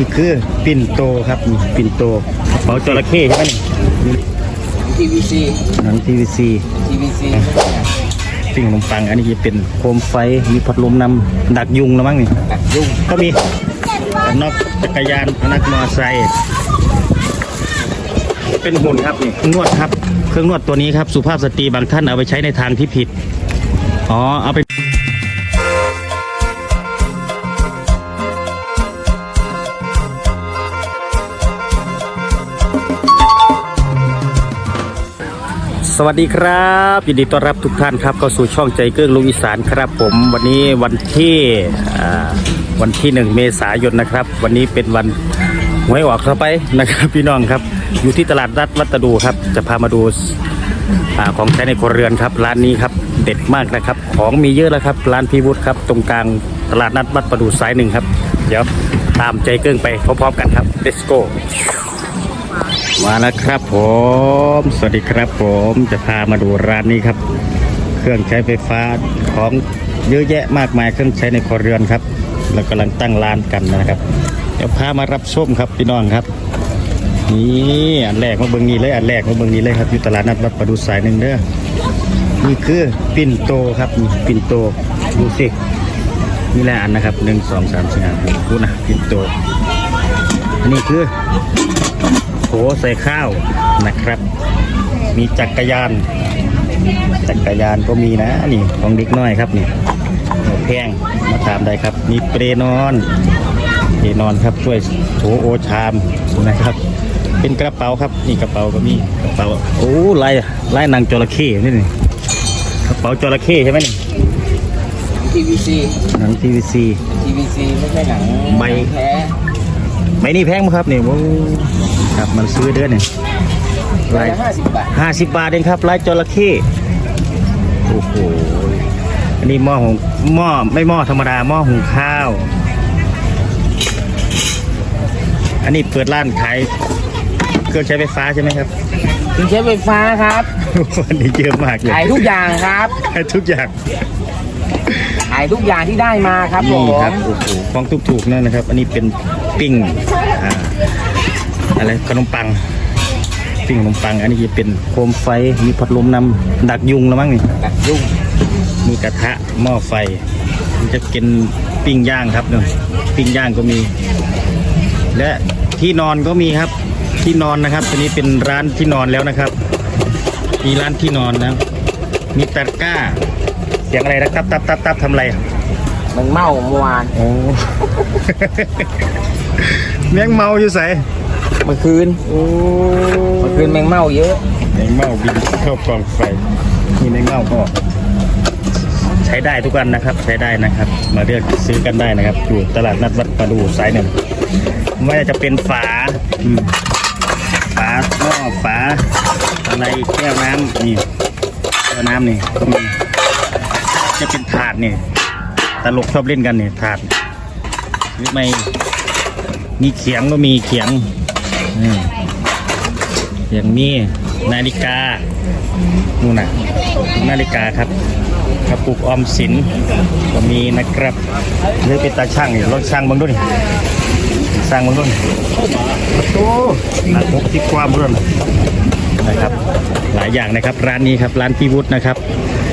นี่คือปิ่นโตครับนี่ปิ่นโตกระเป๋าจระเข้ใช่ไหมนี่ TVC หนัง PVC TVC ปิ้งขนมปัง อันนี้จะเป็นโคมไฟ มีพัดลมนำดักยุงแล้วมั้งนี่ ตัดยุ่งก็มีกันนอกจักรยานพนักมอไซค์เป็นหุ่นครับนี่นวดครับ เครื่องนวดตัวนี้ครับ สุภาพสตรีบางท่านเอาไปใช้ในทางที่ผิด อ๋อ เอาไป สวัสดีครับยินดีต้อนรับทุกท่านครับเข้าสู่ช่องใจเกิ้งลุงอีสานครับ ผมวันนี้วันที่วันที่หนึ่งเมษายนนะครับ วันนี้เป็นวันหวยออกเข้าไปนะครับ พี่น้องครับ อยู่ที่ตลาดนัดวัตดูครับ จะพามาดูอของใช้ในครัวเรือนครับร้านนี้ครับเด็ดมากนะครับ ของมีเยอะแล้วครับร้านพีวุฒิครับ ตรงกลางตลาดนัดวัดประดูสายหนึ่งครับ เดี๋ยวตามใจเกิ้งไปพร้อมๆกันครับ let's go มาแล้วครับผม สวัสดีครับผมจะพามาดูร้านนี้ครับ เครื่องใช้ไฟฟ้าของเยอะแยะมากมายเครื่องใช้ในครัวเรือนครับเรากำลังตั้งร้านกันนะครับเดี๋ยวพามารับชมครับพี่น้องครับนี่อันแรกมาเบิ่งนี้เลยอันแรกมาเบิ่งนี้เลยครับอยู่ตลาดนัดวัดประดูสายหนึ่งเด้อนี่คือปิ่นโตครับนี่ปิ่นโตดูสินี่แหละอันนะครับหนึ่งสองสามสี่ห้าหกนะปิ่นโตอันนี้คือ โถใส่ข้าวนะครับ มีจักรยาน จักรยานก็มีนะนี่ของเด็กน้อยครับนี่หัวแพงมาถามได้ครับ มีเปรนอนเปรนอนครับช่วยโถโอชามนะครับ เป็นกระเป๋าครับนี่กระเป๋าก็มีกระเป๋าโอ้ลายลายนางจระเข้นี่นี่กระเป๋าจระเข้ใช่ไหมนี่ TVC หนัง PVC TVC ไม่ใช่หนังใบแท้ใบนี้แพงไหมครับนี่โอ้ ครับมันซื้อเดือนนี่ใบลายละห้าสิบบาทห้าสิบบาทเองครับลายจระเข้โอ้โหอันนี้หม้อหุงหม้อไม่หม้อธรรมดาหม้อหุงข้าว อันนี้เปิดร้านขายเครื่องใช้ไฟฟ้าใช่ไหมครับถึงใช้ไฟฟ้าครับวันนี้เยอะมากเลยขายทุกอย่างครับขายทุกอย่างขายทุกอย่างที่ได้มาครับผนี่มครับโอ้โหของถูกๆนั่นนะครับ อันนี้เป็นปิ้งอ่า อะไรขนมปังปิ้งขนมปัง อันนี้จะเป็นโคมไฟมีพัดลมนำดักยุงแล้วมั้งนี่ตัดยุ่งมีกระทะหม้อไฟมันจะกินปิ้งย่างครับเนี่ยปิ้งย่างก็มี และที่นอนก็มีครับที่นอนนะครับตัวนี้เป็นร้านที่นอนแล้วนะครับ มีร้านที่นอนนะ มีตะกร้า เสียงอะไรนะตับตับตับตับทำอะไรมันเมาเมื่อวานโอ้ แมงเมาอยู่ใส่ เมื่อคืนโอ้เมื่อคืนแมงเมาเยอะแมงเมาบินเข้ากองไฟนี่แมงเมาก็ ใช้ได้ทุกวันนะครับ ใช้ได้นะครับ มาเลือกซื้อกันได้นะครับอยู่ตลาดนัดวัดประดูสายหนึ่งไม่ว่าจะเป็นฝาอืมฝาหม้อฝาอะไรแก้วน้ำนี่แก้วน้ำนี่ก็มีจะเป็นถาดนี่ตลกชอบเล่นกันนี่ถาดหรือไม่มีเขียงก็มีเขียง อืมเขียงมีนาฬิกานู่นน่ะนาฬิกาครับกระปุกออมสินก็มีนะครับเลือเป็นตาช่างนี่รถช่างบางด้วยสร้างบางด้วยโอ้หนักหกที่ความเรื่องนะครับ หลายอย่างนะครับร้านนี้ครับร้านพี่วุฒินะครับ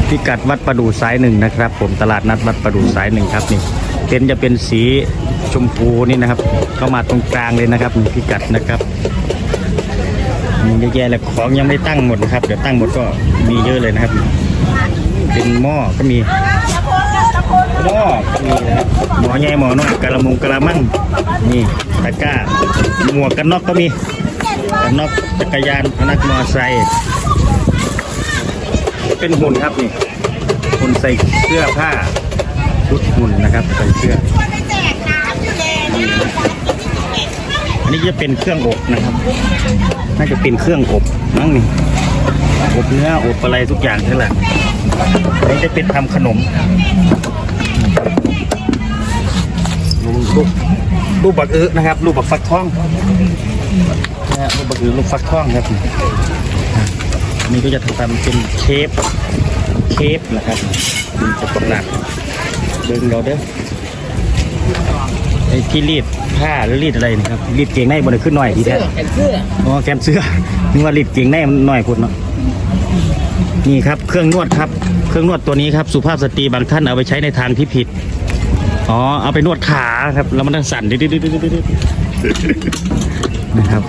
พิกัดวัดประดูสายหนึ่งนะครับ ผมตลาดนัดวัดประดูสายหนึ่งครับนี่เป็นจะเป็นสี มพูนี่นะครับ เข้ามาตรงกลางเลยนะครับพิกัดนะครับมีเยอะแยะเลยของยังไม่ตั้งหมดนะครับ เดี๋ยวตั้งหมดก็มีเยอะเลยนะครับ เป็นหม้อก็มีหม้อก็มีนะครับหม้อใหญ่หม้อน้อยกระมุงกระมังนี่ตะกร้าหมวกกันน็อกก็มีกันน็อกจักรยานพนักมอไซค์เป็นหุ่นครับนี่หุ่นใส่เสื้อผ้าชุดหุ่นนะครับใส่เสื้อ อันนี้จะเป็นเครื่องอบนะครับ น่าจะเป็นเครื่องอบมั้งนี่อบเนื้ออบอะไรทุกอย่างนั่นแหละอันนี้จะเป็นทำขนมรูปรูปบักอื้อนะครับรูปบักฟักทองนะฮะรูปบักอื้อรูปฟักทองครับนนี้ก็จะทำเป็นเคฟเคฟนะครับเป็นช็อกโกแลตเดินเราเด้อ ไอ้ที่รีดผ้าหรือรีดอะไรนะครับรีดเกงในบนขึ้นหน่อยทีเสื้แท้อแขนเสื้ออ๋อแขนเสื้อนึกว่ารีดเกงในมันหน่อยพุ่นเนาะนี่ครับเครื่องนวดครับเครื่องนวดตัวนี้ครับสุภาพสตรีบางท่านเอาไปใช้ในทางที่ผิดอ๋อเอาไปนวดขาครับแล้วมันต้องสั่นดิดๆๆๆๆนะครับ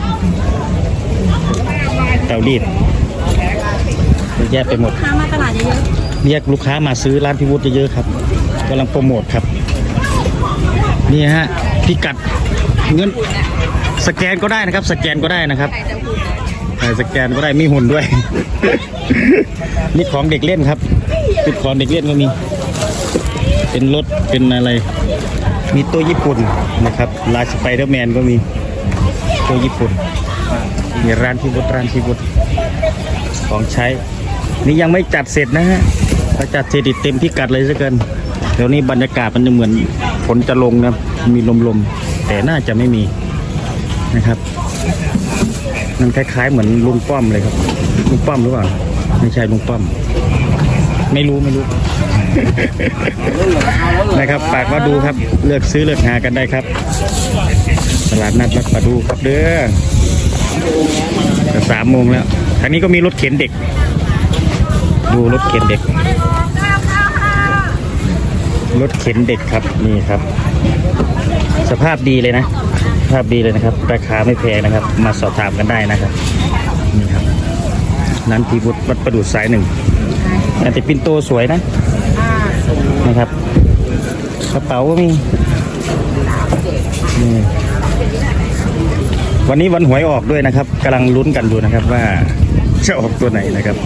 เตารีดเยอะแยะไปหมดค้ามาตลาดเยอะเรียกลูกค้ามาซื้อร้านพี่วุฒิเยอะๆครับกำลังโปรโมทครับ นี่ฮะพิกัดเงินสแกนก็ได้นะครับ สแกนก็ได้นะครับใช่สแกนก็ได้มีหุ่นด้วย นี่ของเด็กเล่นครับเป็นของเด็กเล่นก็มี เป็นรถเป็นอะไร มีตัวญี่ปุ่นนะครับลายสไปเดอร์แมนก็มีตัวญี่ปุ่นมีร้านพี่วุฒิร้านพี่วุฒิของใช้ นี่ยังไม่จัดเสร็จนะฮะถ้าจัดเสร็จเต็มพิกัดเลยซะเกินเดี๋ยวนี้บรรยากาศมันจะเหมือน ฝนจะลงนะมีลมๆ แต่น่าจะไม่มีนะครับมันคล้ายๆ เหมือนลุงป้อมเลยครับลุงป้อมหรือเปล่าไม่ใช่ลุงป้อม ไม่รู้ไม่รู้ นะครับฝากมาดูครับ เลือกซื้อเลือกหากันได้ครับ ตลาดนัดวัดประดูครับเด้อจะสามโมงแล้วทางนี้ก็มีรถเข็นเด็ก ดูรถเข็นเด็ก รถเข็นเด็กครับนี่ครับ สภาพดีเลยนะสภาพดีเลยนะครับ ราคาไม่แพงนะครับ มาสอบถามกันได้นะครับนี่ครับร้นพีบุตรวัดประดู่สายหนึ่งแต่ติปินโตสวยนะนะครับกระเป๋าก็มีนี่วันนี้วันหวยออกด้วยนะครับกำลังลุ้นกันดูนะครับว่าจะออกตัวไหนนะครับ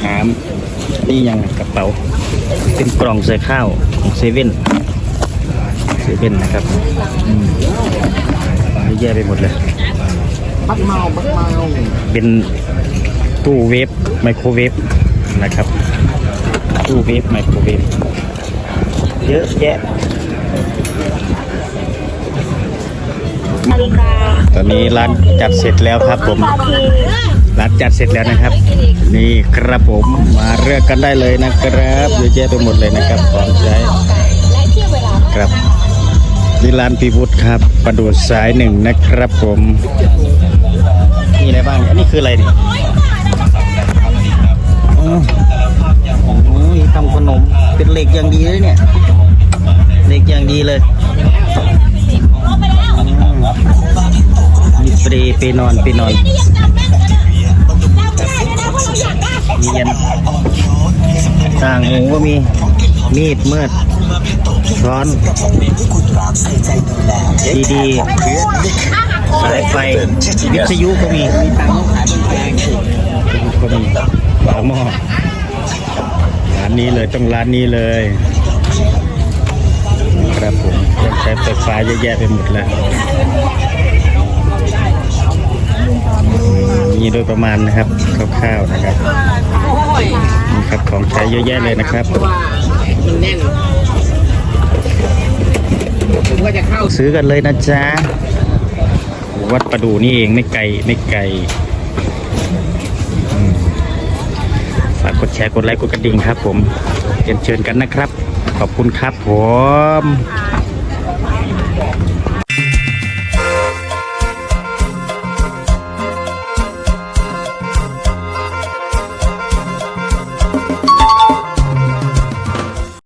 ถาม นี่ยังกระเป๋า เป็นกล่องใส่ข้าวของเซเว่นเซเว่นนะครับเยอะแยะไปหมดเลยบักเมาบักเมาเป็นตู้เวฟไมโครเวฟนะครับ ตู้เวฟไมโครเวฟเยอะแยะตอนนี้ร้านจัดเสร็จแล้วครับผม ร้านจัดเสร็จแล้วนะครับ นี่ครับผมมาเลือกกันได้เลยนะครับเยอะแยะไปหมดเลยนะครับของใช้และเที่ยวเวลาครับนี่ร้านพีพุทธครับประดูสายหนึ่งนะครับผมมีอะไรบ้างเนี่ยอันนี้คืออะไรเนี่ยอ๋อโอ้ยทำขนมเป็นเหล็กอย่างดีเลยเนี่ยเหล็กอย่างดีเลยอืมมีเปรย์เปนอนเปนอน มียันต่างหูก็มี มีดมืดช้อนดีดีสายไฟวิทยุก็มีตังค์ขายเป็นแพงก็มีฝาหม้อร้านนี้เลยต้องร้านนี้เลยครับผมเครื่องใช้ไฟฟ้าเยอะแยะไปหมดเลยมีโดยประมาณนะครับคร่าวๆนะครับ นี่ครับของใช้เยอะแยะเลยนะครับเพราะว่ามันแน่นผมก็จะเข้าซื้อกันเลยนะจ๊ะวัดประดูนี่เองไม่ไกลไม่ไกลฝากกดแชร์กดไลค์กดกระดิ่งครับ ผมเรียนเชิญกันนะครับ ขอบคุณครับผม